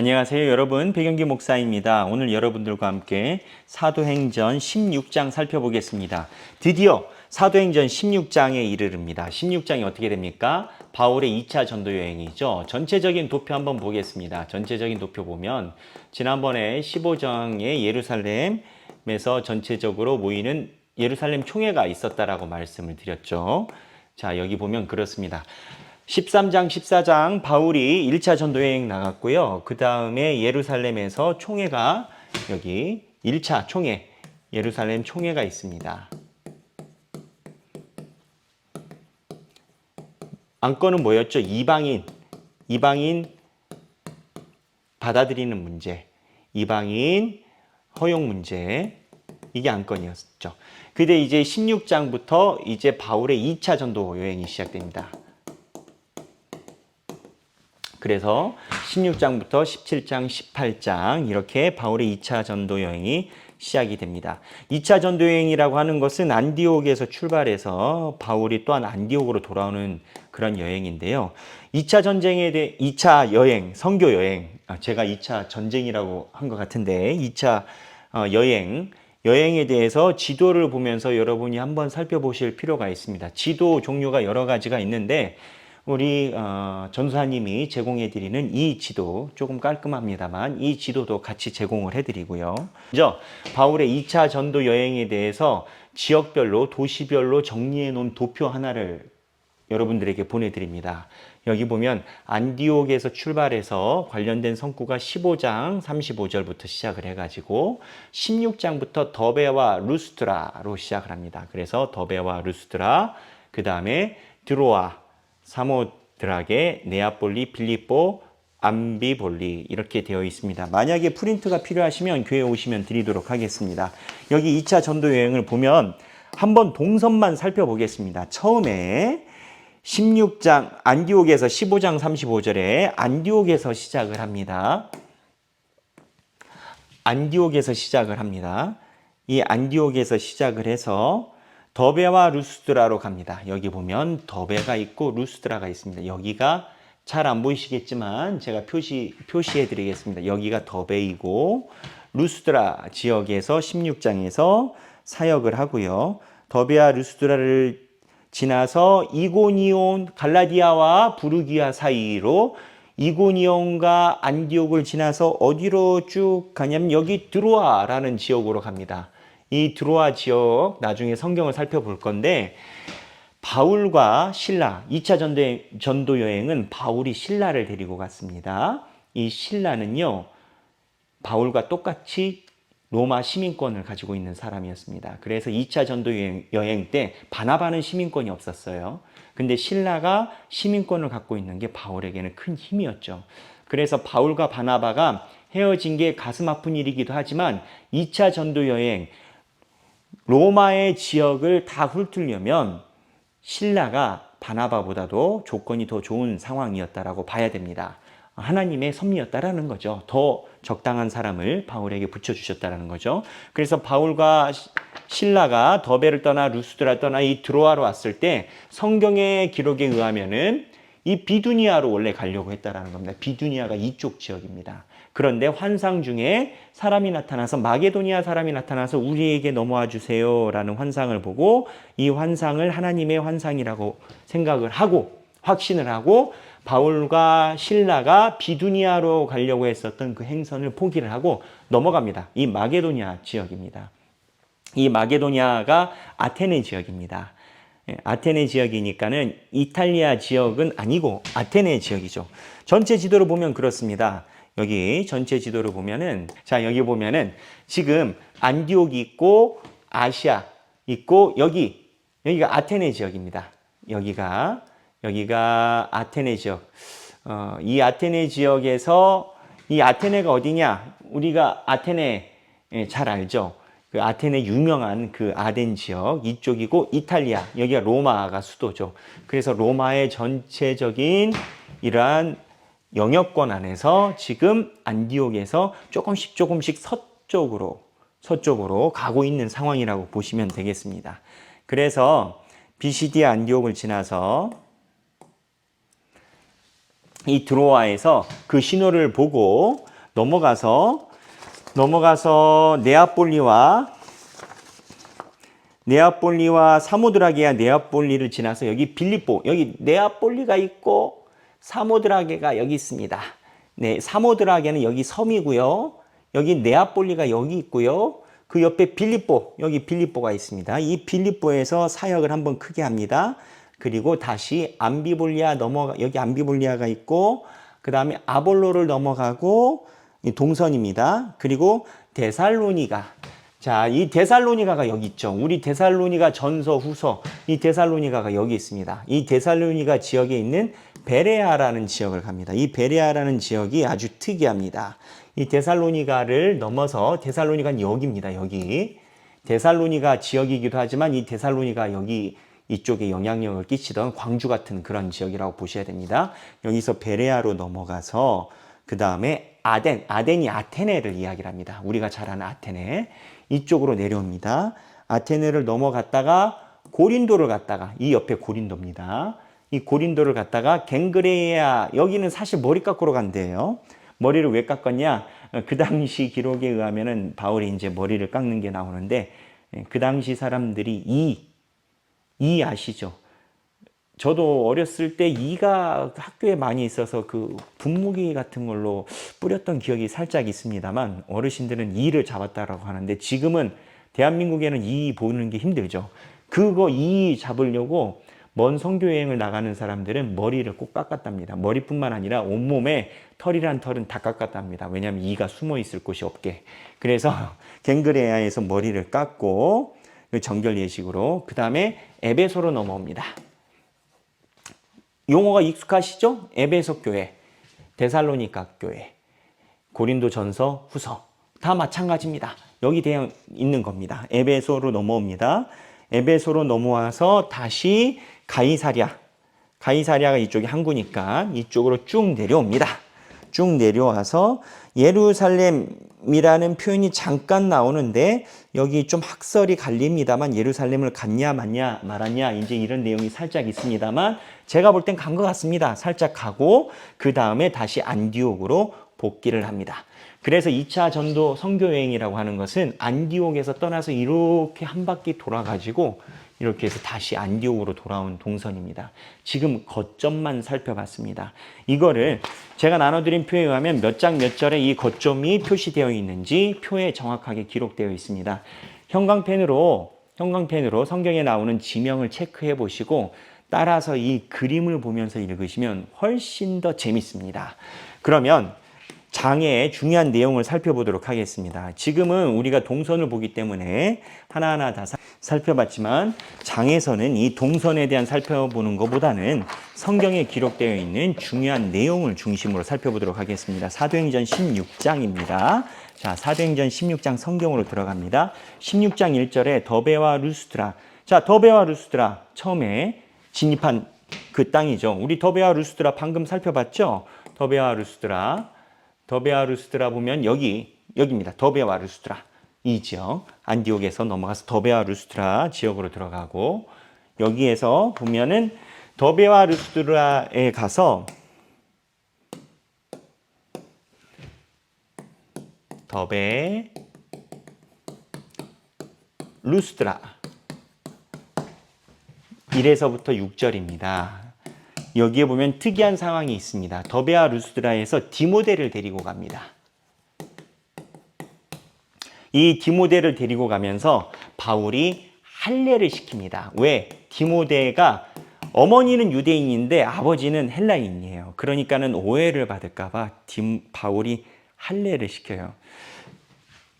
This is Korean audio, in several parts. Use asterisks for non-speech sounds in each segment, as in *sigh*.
안녕하세요 여러분 배경기 목사입니다. 오늘 여러분들과 함께 사도행전 16장 살펴보겠습니다. 드디어 사도행전 16장에 이르릅니다. 16장이 어떻게 됩니까? 바울의 2차 전도 여행이죠. 전체적인 도표 한번 보겠습니다. 전체적인 도표 보면 지난번에 15장의 예루살렘에서 전체적으로 모이는 예루살렘 총회가 있었다라고 말씀을 드렸죠. 자, 여기 보면 그렇습니다. 13장, 14장 바울이 1차 전도 여행 나갔고요. 그 다음에 예루살렘에서 총회가 여기 1차 총회, 예루살렘 총회가 있습니다. 안건은 뭐였죠? 이방인, 이방인 받아들이는 문제, 이방인 허용 문제, 이게 안건이었죠. 근데 이제 16장부터 이제 바울의 2차 전도 여행이 시작됩니다. 그래서 16장부터 17장, 18장 이렇게 바울의 2차 전도 여행이 시작이 됩니다. 2차 전도 여행이라고 하는 것은 안디옥에서 출발해서 바울이 또한 안디옥으로 돌아오는 그런 여행인데요. 2차 전쟁에 대해 2차 여행, 선교 여행. 아, 제가 2차 전쟁이라고 한 것 같은데 2차 어, 여행 여행에 대해서 지도를 보면서 여러분이 한번 살펴보실 필요가 있습니다. 지도 종류가 여러 가지가 있는데 우리 어, 전사님이 제공해 드리는 이 지도 조금 깔끔합니다만 이 지도도 같이 제공을 해 드리고요. 먼저 바울의 2차 전도 여행에 대해서 지역별로 도시별로 정리해 놓은 도표 하나를 여러분들에게 보내 드립니다. 여기 보면 안디옥에서 출발해서 관련된 성구가 15장 35절부터 시작을 해가지고 16장부터 더베와 루스트라로 시작을 합니다. 그래서 더베와 루스트라, 그 다음에 드로아, 사모드라게, 네아폴리, 빌리뽀, 암비볼리 이렇게 되어 있습니다. 만약에 프린트가 필요하시면 교회 오시면 드리도록 하겠습니다. 여기 2차 전도 여행을 보면 한번 동선만 살펴보겠습니다. 처음에 16장 안디옥에서 15장 35절에 안디옥에서 시작을 합니다. 안디옥에서 시작을 합니다. 이 안디옥에서 시작을 해서 더베와 루스드라로 갑니다. 여기 보면 더베가 있고 루스드라가 있습니다. 여기가 잘 안 보이시겠지만 제가 표시 표시해 드리겠습니다. 여기가 더베이고 루스드라 지역에서 16장에서 사역을 하고요. 더베와 루스드라를 지나서 이고니온 갈라디아와 부르기아 사이로 이고니온과 안디옥을 지나서 어디로 쭉 가냐면 여기 드로아라는 지역으로 갑니다. 이 드로아 지역 나중에 성경을 살펴볼 건데 바울과 신라 2차 전도, 전도 여행은 바울이 신라를 데리고 갔습니다. 이 신라는요 바울과 똑같이 로마 시민권을 가지고 있는 사람이었습니다. 그래서 2차 전도 여행, 여행 때 바나바는 시민권이 없었어요. 근데 신라가 시민권을 갖고 있는 게 바울에게는 큰 힘이었죠. 그래서 바울과 바나바가 헤어진 게 가슴 아픈 일이기도 하지만 2차 전도 여행 로마의 지역을 다 훑으려면 신라가 바나바보다도 조건이 더 좋은 상황이었다라고 봐야 됩니다. 하나님의 섭리였다라는 거죠. 더 적당한 사람을 바울에게 붙여주셨다라는 거죠. 그래서 바울과 신라가 더베를 떠나 루스드라 떠나 이 드로아로 왔을 때 성경의 기록에 의하면은 이 비두니아로 원래 가려고 했다라는 겁니다. 비두니아가 이쪽 지역입니다. 그런데 환상 중에 사람이 나타나서 마게도니아 사람이 나타나서 우리에게 넘어와 주세요라는 환상을 보고 이 환상을 하나님의 환상이라고 생각을 하고 확신을 하고 바울과 신라가 비두니아로 가려고 했었던 그 행선을 포기를 하고 넘어갑니다. 이 마게도니아 지역입니다. 이 마게도니아가 아테네 지역입니다. 예, 아테네 지역이니까는 이탈리아 지역은 아니고 아테네 지역이죠. 전체 지도를 보면 그렇습니다. 여기 전체 지도를 보면은 자 여기 보면은 지금 안디옥이 있고 아시아 있고 여기 여기가 아테네 지역입니다. 여기가 여기가 아테네 지역. 어, 이 아테네 지역에서 이 아테네가 어디냐? 우리가 아테네 예, 잘 알죠. 그 아테네 유명한 그 아덴 지역 이쪽이고 이탈리아 여기가 로마가 수도죠. 그래서 로마의 전체적인 이러한 영역권 안에서 지금 안디옥에서 조금씩 조금씩 서쪽으로 서쪽으로 가고 있는 상황이라고 보시면 되겠습니다. 그래서 비시디 안디옥을 지나서 이 드로아에서 그 신호를 보고 넘어가서 넘어가서 네아폴리와 네아폴리와 사모드라게와 네아폴리를 지나서 여기 빌립보 여기 네아폴리가 있고 사모드라게가 여기 있습니다. 네, 사모드라게는 여기 섬이고요. 여기 네아폴리가 여기 있고요. 그 옆에 빌립보 여기 빌립보가 있습니다. 이 빌립보에서 사역을 한번 크게 합니다. 그리고 다시 암비볼리아 넘어가 여기 암비볼리아가 있고 그 다음에 아볼로를 넘어가고 이 동선입니다. 그리고 데살로니가 자, 이 데살로니가가 여기 있죠. 우리 데살로니가 전서 후서 이 데살로니가가 여기 있습니다. 이 데살로니가 지역에 있는 베레아라는 지역을 갑니다. 이 베레아라는 지역이 아주 특이합니다. 이 데살로니가를 넘어서 데살로니가는 여기입니다. 여기. 데살로니가 지역이기도 하지만 이 데살로니가 여기 이쪽에 영향력을 끼치던 광주 같은 그런 지역이라고 보셔야 됩니다. 여기서 베레아로 넘어가서 그 다음에 아덴, 아덴이 아테네를 이야기를 합니다. 우리가 잘 아는 아테네. 이쪽으로 내려옵니다. 아테네를 넘어갔다가 고린도를 갔다가 이 옆에 고린도입니다. 이 고린도를 갔다가 갱그레이아 여기는 사실 머리 깎으러 간대요. 머리를 왜 깎았냐? 그 당시 기록에 의하면은 바울이 이제 머리를 깎는 게 나오는데 그 당시 사람들이 이, 이 아시죠? 저도 어렸을 때 이가 학교에 많이 있어서 그 분무기 같은 걸로 뿌렸던 기억이 살짝 있습니다만 어르신들은 이를 잡았다라고 하는데 지금은 대한민국에는 이 보는 게 힘들죠. 그거 이 잡으려고 먼 선교 여행을 나가는 사람들은 머리를 꼭 깎았답니다. 머리뿐만 아니라 온몸에 털이란 털은 다 깎았답니다. 왜냐하면 이가 숨어 있을 곳이 없게. 그래서 *laughs* 갱그레아에서 머리를 깎고 정결 예식으로 그 다음에 에베소로 넘어옵니다. 용어가 익숙하시죠? 에베소 교회, 데살로니가 교회, 고린도 전서, 후서 다 마찬가지입니다. 여기 되어 있는 겁니다. 에베소로 넘어옵니다. 에베소로 넘어와서 다시 가이사랴, 가이사랴가 이쪽이 항구니까 이쪽으로 쭉 내려옵니다. 쭉 내려와서 예루살렘이라는 표현이 잠깐 나오는데 여기 좀 학설이 갈립니다만 예루살렘을 갔냐 맞냐 말았냐 이제 이런 내용이 살짝 있습니다만 제가 볼 땐 간 것 같습니다. 살짝 가고 그 다음에 다시 안디옥으로 복귀를 합니다. 그래서 2차 전도 선교 여행이라고 하는 것은 안디옥에서 떠나서 이렇게 한 바퀴 돌아가지고 이렇게 해서 다시 안디옥으로 돌아온 동선입니다. 지금 거점만 살펴봤습니다. 이거를 제가 나눠드린 표에 의하면 몇 장 몇 절에 이 거점이 표시되어 있는지 표에 정확하게 기록되어 있습니다. 형광펜으로 형광펜으로 성경에 나오는 지명을 체크해 보시고 따라서 이 그림을 보면서 읽으시면 훨씬 더 재밌습니다. 그러면 장애의 중요한 내용을 살펴보도록 하겠습니다. 지금은 우리가 동선을 보기 때문에 하나하나 다 살펴봤지만 장에서는 이 동선에 대한 살펴보는 것보다는 성경에 기록되어 있는 중요한 내용을 중심으로 살펴보도록 하겠습니다. 사도행전 16장입니다. 자, 사도행전 16장 성경으로 들어갑니다. 16장 1절에 더베와 루스트라. 자, 더베와 루스트라 처음에 진입한 그 땅이죠. 우리 더베와 루스트라 방금 살펴봤죠? 더베와 루스트라. 더베와 루스트라 보면 여기 여기입니다. 더베와 루스트라. 이 지역 안디옥에서 넘어가서 더베와 루스트라 지역으로 들어가고 여기에서 보면은 더베와 루스트라에 가서 더베 루스트라 1에서부터 6절입니다. 여기에 보면 특이한 상황이 있습니다. 더베아 루스드라에서 디모데를 데리고 갑니다. 이 디모데를 데리고 가면서 바울이 할례를 시킵니다. 왜? 디모데가 어머니는 유대인인데 아버지는 헬라인이에요. 그러니까는 오해를 받을까봐 바울이 할례를 시켜요.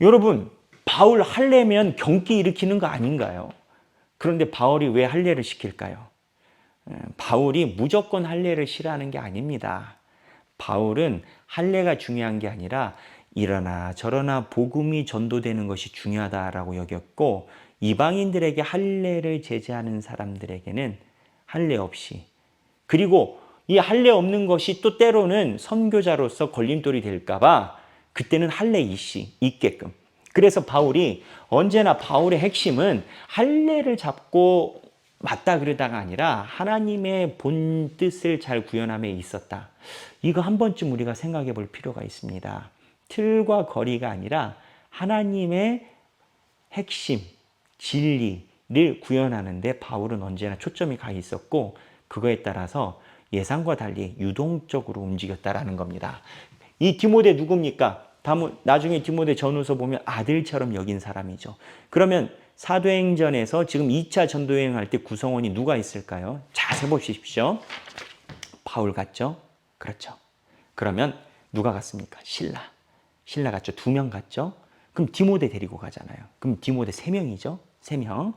여러분, 바울 할례면 경기 일으키는 거 아닌가요? 그런데 바울이 왜 할례를 시킬까요? 바울이 무조건 할례를 싫어하는 게 아닙니다. 바울은 할례가 중요한 게 아니라 이러나 저러나 복음이 전도되는 것이 중요하다라고 여겼고 이방인들에게 할례를 제재하는 사람들에게는 할례 없이 그리고 이 할례 없는 것이 또 때로는 선교자로서 걸림돌이 될까봐 그때는 할례 이시 있게끔 그래서 바울이 언제나 바울의 핵심은 할례를 잡고 맞다 그러다가 아니라 하나님의 본 뜻을 잘 구현함에 있었다. 이거 한 번쯤 우리가 생각해 볼 필요가 있습니다. 틀과 거리가 아니라 하나님의 핵심, 진리를 구현하는데 바울은 언제나 초점이 가 있었고 그거에 따라서 예상과 달리 유동적으로 움직였다라는 겁니다. 이 디모데 누굽니까? 나중에 디모데 전후서 보면 아들처럼 여긴 사람이죠. 그러면 사도행전에서 지금 2차 전도 여행 할 때 구성원이 누가 있을까요? 자세히 보십시오. 바울 같죠? 그렇죠. 그러면 누가 갔습니까? 신라. 신라 갔죠. 두 명 갔죠. 그럼 디모데 데리고 가잖아요. 그럼 디모데 세 명이죠. 세 명.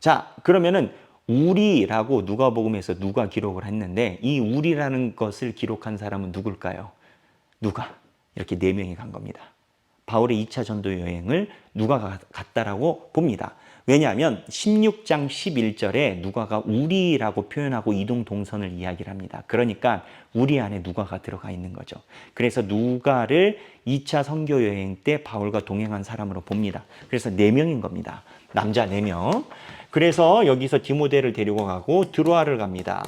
자, 그러면은 우리라고 누가복음에서 누가 기록을 했는데 이 우리라는 것을 기록한 사람은 누굴까요? 누가? 이렇게 네 명이 간 겁니다. 바울의 2차 전도 여행을 누가가 갔다라고 봅니다. 왜냐하면 16장 11절에 누가가 우리라고 표현하고 이동 동선을 이야기를 합니다. 그러니까 우리 안에 누가가 들어가 있는 거죠. 그래서 누가를 2차 선교 여행 때 바울과 동행한 사람으로 봅니다. 그래서 4명인 겁니다. 남자 4명. 그래서 여기서 디모데를 데리고 가고 드로아를 갑니다.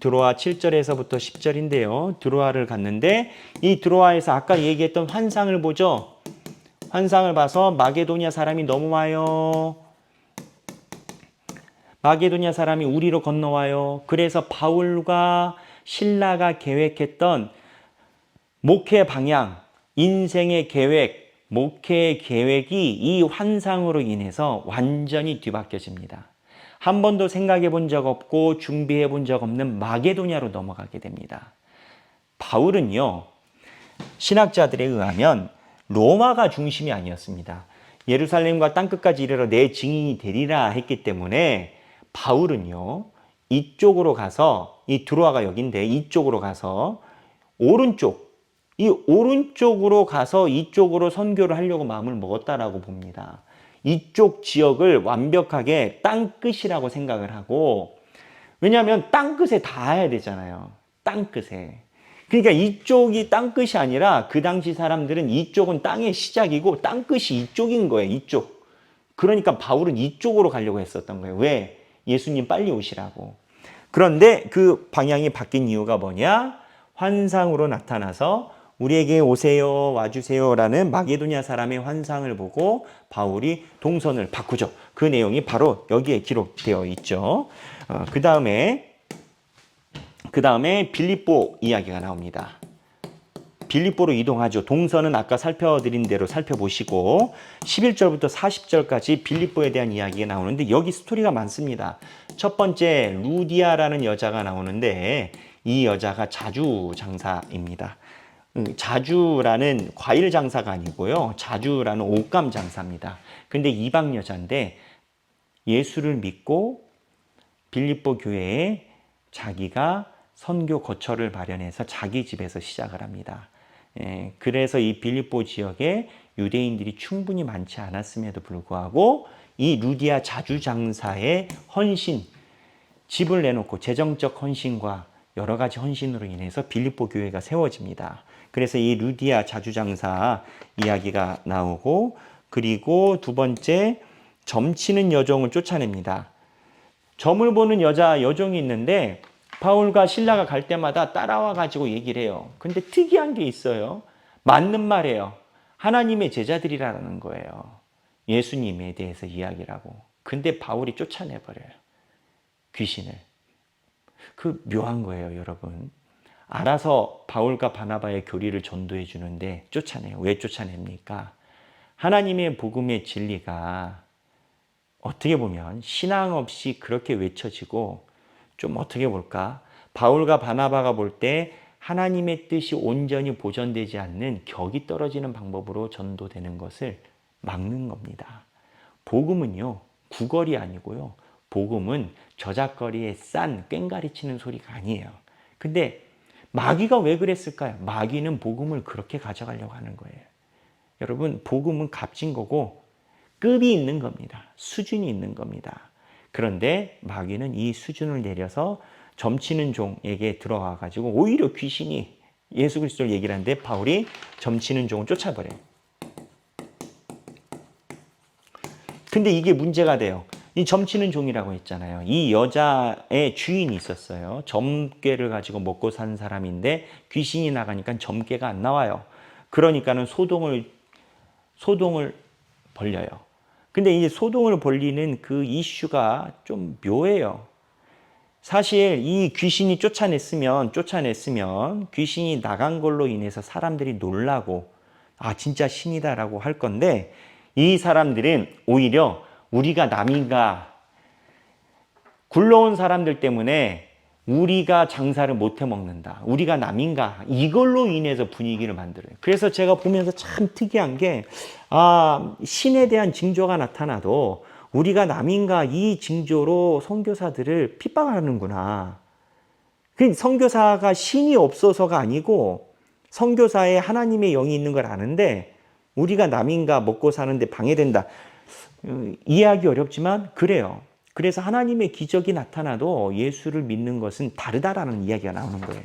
드로아 7절에서부터 10절인데요. 드로아를 갔는데 이 드로아에서 아까 얘기했던 환상을 보죠. 환상을 봐서 마게도니아 사람이 넘어와요. 마게도니아 사람이 우리로 건너와요. 그래서 바울과 신라가 계획했던 목회 방향, 인생의 계획, 목회의 계획이 이 환상으로 인해서 완전히 뒤바뀌어집니다. 한 번도 생각해 본 적 없고 준비해 본 적 없는 마게도냐로 넘어가게 됩니다. 바울은요, 신학자들에 의하면 로마가 중심이 아니었습니다. 예루살렘과 땅끝까지 이르러 내 증인이 되리라 했기 때문에 바울은요, 이쪽으로 가서, 이 드로아가 여긴데 이쪽으로 가서 오른쪽, 이 오른쪽으로 가서 이쪽으로 선교를 하려고 마음을 먹었다라고 봅니다. 이쪽 지역을 완벽하게 땅끝이라고 생각을 하고 왜냐하면 땅끝에 닿아야 되잖아요. 땅끝에. 그러니까 이쪽이 땅끝이 아니라 그 당시 사람들은 이쪽은 땅의 시작이고 땅끝이 이쪽인 거예요. 이쪽. 그러니까 바울은 이쪽으로 가려고 했었던 거예요. 왜? 예수님 빨리 오시라고. 그런데 그 방향이 바뀐 이유가 뭐냐? 환상으로 나타나서 우리에게 오세요, 와주세요라는 마게도냐 사람의 환상을 보고 바울이 동선을 바꾸죠. 그 내용이 바로 여기에 기록되어 있죠. 어, 그 다음에 그 다음에 빌립보 이야기가 나옵니다. 빌립보로 이동하죠. 동선은 아까 살펴드린 대로 살펴보시고 11절부터 40절까지 빌립보에 대한 이야기가 나오는데 여기 스토리가 많습니다. 첫 번째 루디아라는 여자가 나오는데 이 여자가 자주 장사입니다. 음, 자주라는 과일 장사가 아니고요. 자주라는 옷감 장사입니다. 근데 이방 여자인데 예수를 믿고 빌립보 교회에 자기가 선교 거처를 마련해서 자기 집에서 시작을 합니다. 예, 그래서 이 빌립보 지역에 유대인들이 충분히 많지 않았음에도 불구하고 이 루디아 자주 장사의 헌신, 집을 내놓고 재정적 헌신과 여러 가지 헌신으로 인해서 빌립보 교회가 세워집니다. 그래서 이 루디아 자주장사 이야기가 나오고 그리고 두 번째 점치는 여종을 쫓아냅니다. 점을 보는 여자 여종이 있는데 바울과 신라가 갈 때마다 따라와 가지고 얘기를 해요. 근데 특이한 게 있어요. 맞는 말이에요. 하나님의 제자들이라는 거예요. 예수님에 대해서 이야기를 하고. 근데 바울이 쫓아내 버려요. 귀신을. 그 묘한 거예요, 여러분. 알아서 바울과 바나바의 교리를 전도해 주는데 쫓아내요. 왜 쫓아냅니까? 하나님의 복음의 진리가 어떻게 보면 신앙 없이 그렇게 외쳐지고 좀 어떻게 볼까? 바울과 바나바가 볼 때 하나님의 뜻이 온전히 보존되지 않는 격이 떨어지는 방법으로 전도되는 것을 막는 겁니다. 복음은요, 구걸이 아니고요. 복음은 저작거리에 싼 꽹가리 치는 소리가 아니에요. 근데 마귀가 왜 그랬을까요? 마귀는 복음을 그렇게 가져가려고 하는 거예요. 여러분, 복음은 값진 거고 급이 있는 겁니다. 수준이 있는 겁니다. 그런데 마귀는 이 수준을 내려서 점치는 종에게 들어와 가지고 오히려 귀신이 예수 그리스도를 얘기를 하는데 바울이 점치는 종을 쫓아버려요. 근데 이게 문제가 돼요. 이 점치는 종이라고 했잖아요. 이 여자의 주인이 있었어요. 점괘를 가지고 먹고 산 사람인데 귀신이 나가니까 점괘가 안 나와요. 그러니까는 소동을 소동을 벌려요. 근데 이제 소동을 벌리는 그 이슈가 좀 묘해요. 사실 이 귀신이 쫓아냈으면 쫓아냈으면 귀신이 나간 걸로 인해서 사람들이 놀라고 아 진짜 신이다라고 할 건데 이 사람들은 오히려 우리가 남인가 굴러온 사람들 때문에 우리가 장사를 못해 먹는다. 우리가 남인가? 이걸로 인해서 분위기를 만들어요. 그래서 제가 보면서 참 특이한 게, 아, 신에 대한 징조가 나타나도 우리가 남인가? 이 징조로 선교사들을 핍박하는구나. 그 선교사가 신이 없어서가 아니고 선교사에 하나님의 영이 있는 걸 아는데 우리가 남인가 먹고 사는데 방해된다. 어, 이해하기 어렵지만 그래요. 그래서 하나님의 기적이 나타나도 예수를 믿는 것은 다르다라는 이야기가 나오는 거예요.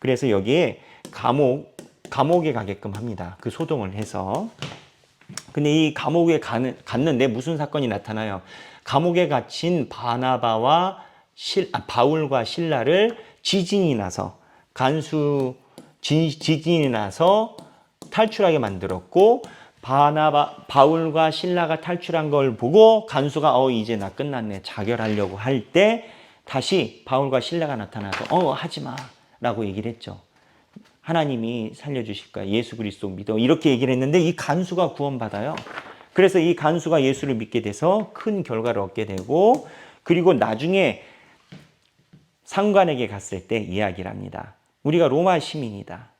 그래서 여기에 감옥, 감옥에 가게끔 합니다. 그 소동을 해서. 근데 이 감옥에 가는, 갔는데 무슨 사건이 나타나요? 감옥에 갇힌 바나바와 실, 아, 바울과 신라를 지진이 나서 간수 지, 지진이 나서 탈출하게 만들었고 바나바 바울과 신라가 탈출한 걸 보고 간수가 어 이제 나 끝났네 자결하려고 할 때 다시 바울과 신라가 나타나서 어 하지 마라고 얘기를 했죠. 하나님이 살려주실 거야. 예수 그리스도 믿어. 이렇게 얘기를 했는데 이 간수가 구원받아요. 그래서 이 간수가 예수를 믿게 돼서 큰 결과를 얻게 되고 그리고 나중에 상관에게 갔을 때 이야기를 합니다. 우리가 로마 시민이다.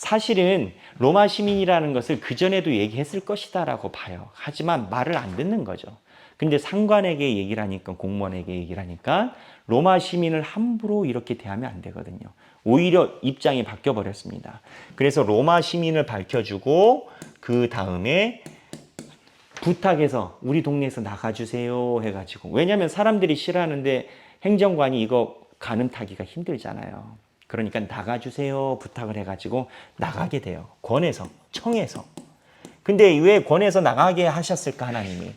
사실은 로마 시민이라는 것을 그전에도 얘기했을 것이다라고 봐요. 하지만 말을 안 듣는 거죠. 근데 상관에게 얘기를 하니까 공무원에게 얘기를 하니까 로마 시민을 함부로 이렇게 대하면 안 되거든요. 오히려 입장이 바뀌어 버렸습니다. 그래서 로마 시민을 밝혀주고 그 다음에 부탁해서 우리 동네에서 나가주세요 해가지고 왜냐하면 사람들이 싫어하는데 행정관이 이거 가늠 타기가 힘들잖아요. 그러니까 나가주세요 부탁을 해가지고 나가게 돼요. 권해서 청해서. 근데 왜 권해서 나가게 하셨을까 하나님이?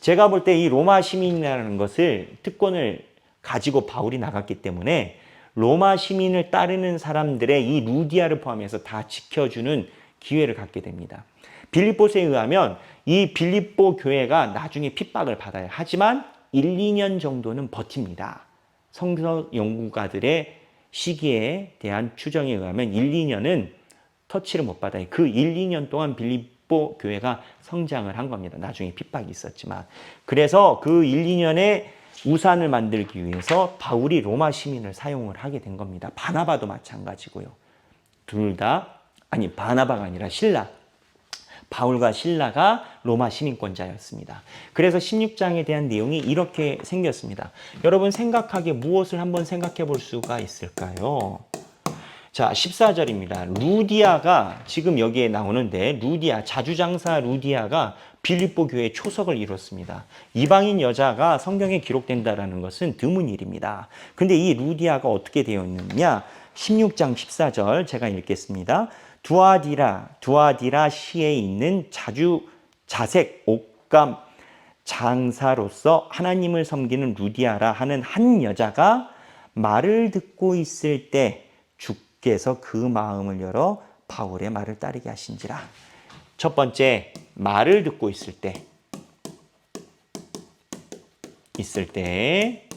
제가 볼 때 이 로마 시민이라는 것을 특권을 가지고 바울이 나갔기 때문에 로마 시민을 따르는 사람들의 이 루디아를 포함해서 다 지켜주는 기회를 갖게 됩니다. 빌립보스에 의하면 이 빌립보 교회가 나중에 핍박을 받아요. 하지만 1, 2년 정도는 버팁니다. 성서 연구가들의 시기에 대한 추정에 의하면 1, 2년은 터치를 못 받아요. 그 1, 2년 동안 빌립보 교회가 성장을 한 겁니다. 나중에 핍박이 있었지만. 그래서 그 1, 2년에 우산을 만들기 위해서 바울이 로마 시민을 사용을 하게 된 겁니다. 바나바도 마찬가지고요. 둘 다, 아니, 바나바가 아니라 신라. 바울과 신라가 로마 시민권자였습니다. 그래서 16장에 대한 내용이 이렇게 생겼습니다. 여러분 생각하기에 무엇을 한번 생각해 볼 수가 있을까요? 자, 14절입니다. 루디아가 지금 여기에 나오는데 루디아 자주장사 루디아가 빌립보 교회 초석을 이뤘습니다. 이방인 여자가 성경에 기록된다라는 것은 드문 일입니다. 근데 이 루디아가 어떻게 되어 있느냐? 16장 14절 제가 읽겠습니다. 두아디라 두아디라 시에 있는 자주 자색 옥감 장사로서 하나님을 섬기는 루디아라 하는 한 여자가 말을 듣고 있을 때 주께서 그 마음을 열어 바울의 말을 따르게 하신지라. 첫 번째 말을 듣고 있을 때 있을 때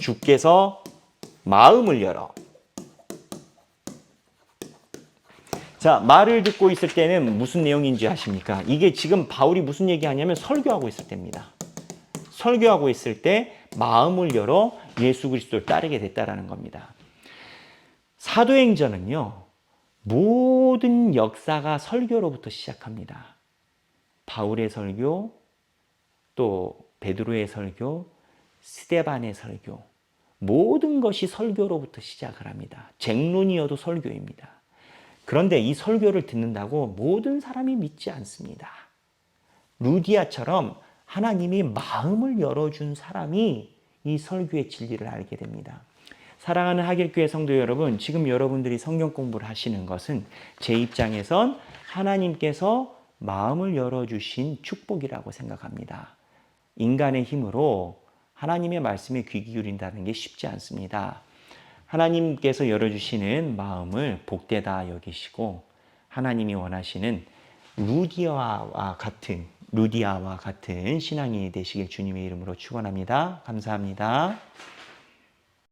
주께서 마음을 열어 자, 말을 듣고 있을 때는 무슨 내용인지 아십니까? 이게 지금 바울이 무슨 얘기하냐면 설교하고 있을 때입니다. 설교하고 있을 때 마음을 열어 예수 그리스도를 따르게 됐다라는 겁니다. 사도행전은요. 모든 역사가 설교로부터 시작합니다. 바울의 설교, 또 베드로의 설교, 스테반의 설교, 모든 것이 설교로부터 시작을 합니다. 쟁론이어도 설교입니다. 그런데 이 설교를 듣는다고 모든 사람이 믿지 않습니다. 루디아처럼 하나님이 마음을 열어준 사람이 이 설교의 진리를 알게 됩니다. 사랑하는 하길교회 성도 여러분, 지금 여러분들이 성경 공부를 하시는 것은 제 입장에선 하나님께서 마음을 열어주신 축복이라고 생각합니다. 인간의 힘으로 하나님의 말씀에 귀 기울인다는 게 쉽지 않습니다. 하나님께서 열어주시는 마음을 복되다 여기시고 하나님이 원하시는 루디아와 같은 루디아와 같은 신앙이 되시길 주님의 이름으로 축원합니다. 감사합니다.